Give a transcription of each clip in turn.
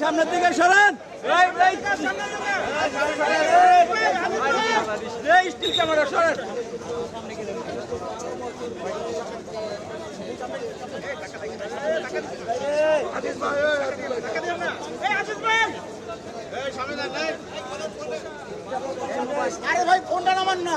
সামনের দিকে সরেন। আরে ভাই ফোনটা নামান না।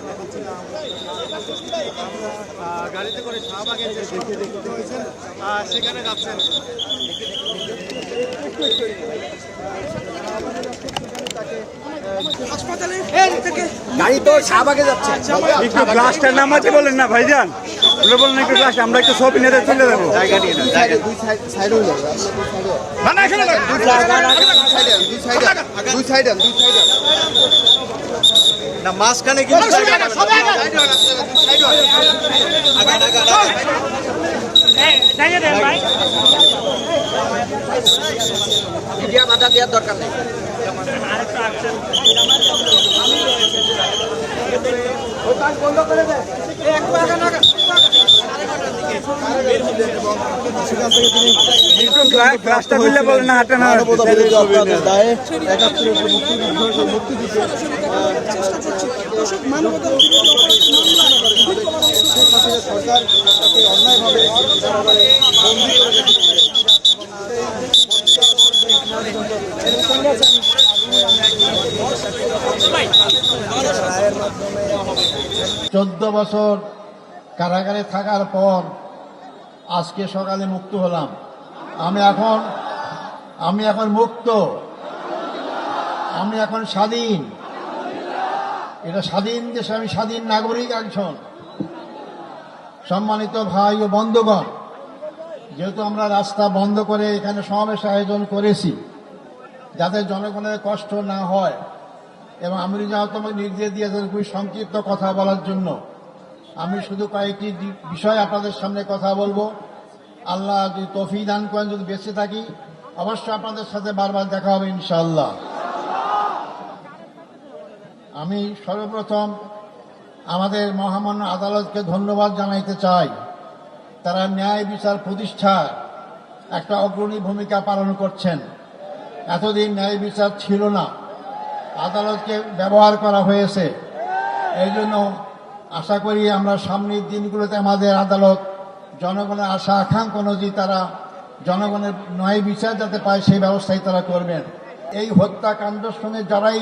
গাড়িতে করে শাহবাগে যে হয়েছেন সেখানে যাচ্ছেন। গাড়ি তো শাহবাগে যাচ্ছে। একটু গ্লাসটা নামাতে বলেন না ভাইজান। বলে বলেন একটু গ্লাস আমরা একটু ছবি নিতে চলে যাব। জায়গা নিয়ে নেন, জায়গা দুই সাইড সাইড হয়ে যাবে না না এখানে দুই সাইডে দুই সাইডে দুই সাইডে দুই সাইডে। না মাঝখানে কিন্তু। মিডিয়া বাধা দেওয়ার দরকার নেই খুললে বলেন না হাতে না চোদ্দ বছর কারাগারে থাকার পর আজকে সকালে মুক্ত হলাম। আমি এখন আমি এখন মুক্ত। আমি এখন স্বাধীন। এটা স্বাধীন দেশে আমি স্বাধীন নাগরিক একজন। সম্মানিত ভাই ও বন্ধুগণ, যেহেতু আমরা রাস্তা বন্ধ করে এখানে সমাবেশ আয়োজন করেছি, যাতে জনগণের কষ্ট না হয়, এবং আমি যাও তোমাকে নির্দেশ দিয়েছেন খুবই সংক্ষিপ্ত কথা বলার জন্য। আমি শুধু কয়েকটি বিষয় আপনাদের সামনে কথা বলব। আল্লাহ যদি তফি দান করেন, যদি বেঁচে থাকি, অবশ্যই আপনাদের সাথে বারবার দেখা হবে ইনশাল্লাহ আমি সর্বপ্রথম আমাদের মহামান্য আদালতকে ধন্যবাদ জানাইতে চাই। তারা ন্যায় বিচার প্রতিষ্ঠার একটা অগ্রণী ভূমিকা পালন করছেন। এতদিন ন্যায় বিচার ছিল না। আদালতকে ব্যবহার করা হয়েছে। এই জন্য আশা করি আমরা সামনের দিনগুলোতে আমাদের আদালত জনগণের আশা, আকাঙ্ক্ষা অনুযায়ী তারা জনগণের ন্যায় বিচার যাতে পায়, সেই ব্যবস্থাই তারা করবেন। এই হত্যাকাণ্ডের সঙ্গে যারাই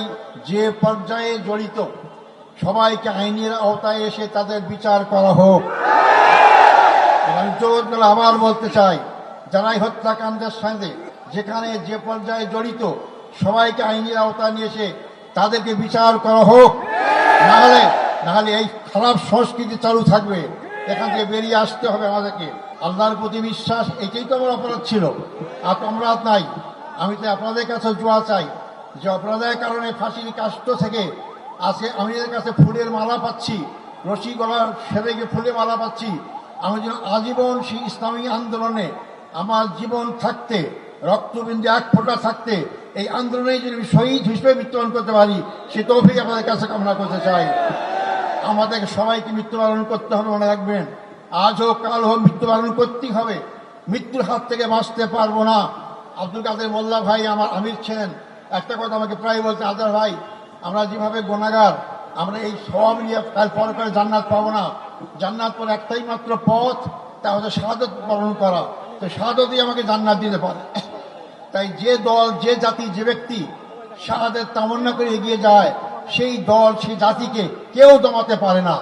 যে পর্যায়ে জড়িত, সবাইকে আইনের আওতায় এসে তাদের বিচার করা হোক। আবার বলতে চাই, যারাই হত্যাকাণ্ডের সঙ্গে যেখানে যে পর্যায়ে জড়িত, সবাইকে আইনের আওতায় নিয়ে এসে তাদেরকে বিচার করা হোক। নাহলে নাহলে এই খারাপ সংস্কৃতি চালু থাকবে। এখান থেকে বেরিয়ে আসতে হবে আমাদেরকে। আল্লাহর প্রতি বিশ্বাস, এটাই তো আমার অপরাধ ছিল। আর তো অপরাধ নাই। আমি তো আপনাদের কাছে জোয়া চাই। যে অপরাধের কারণে ফাঁসির কাষ্ট থেকে আজকে আমি এদের কাছে ফুলের মালা পাচ্ছি। রশি, গলা সেরে গিয়ে ফুলের মালা পাচ্ছি। আমি যেন আজীবন সেই ইসলামী আন্দোলনে আমার জীবন থাকতে, রক্তবিন্দু এক ফোঁটা থাকতে, এই আন্দোলনে যদি আমি শহীদ হিসেবে মৃত্যুবরণ করতে পারি, সে তৌফিক আপনাদের কাছে কামনা করতে চাই। আমাদেরকে সবাইকে মৃত্যুবরণ করতে হবে, মনে রাখবেন। আজ হোক, কাল হোক, মৃত্যুবরণ করতেই হবে। মৃত্যুর হাত থেকে বাঁচতে পারব না। আব্দুল কাদের মোল্লা ভাই আমার আমির ছিলেন। একটা কথা আমাকে প্রায় বলতে আদার ভাই, আমরা যেভাবে গোনাগার, আমরা এই সব নিয়ে পর করে জান্নাত পাবো না। জান্নাত পর একটাই মাত্র পথ, তা হচ্ছে শাহাদত বরণ করা। তো শাহাদতই আমাকে জান্নাত দিতে পারে। তাই যে দল, যে জাতি, যে ব্যক্তি শাহাদের তামান্না করে এগিয়ে যায় সেই দল সেই জাতিকে কেউ দমাতে পারে না।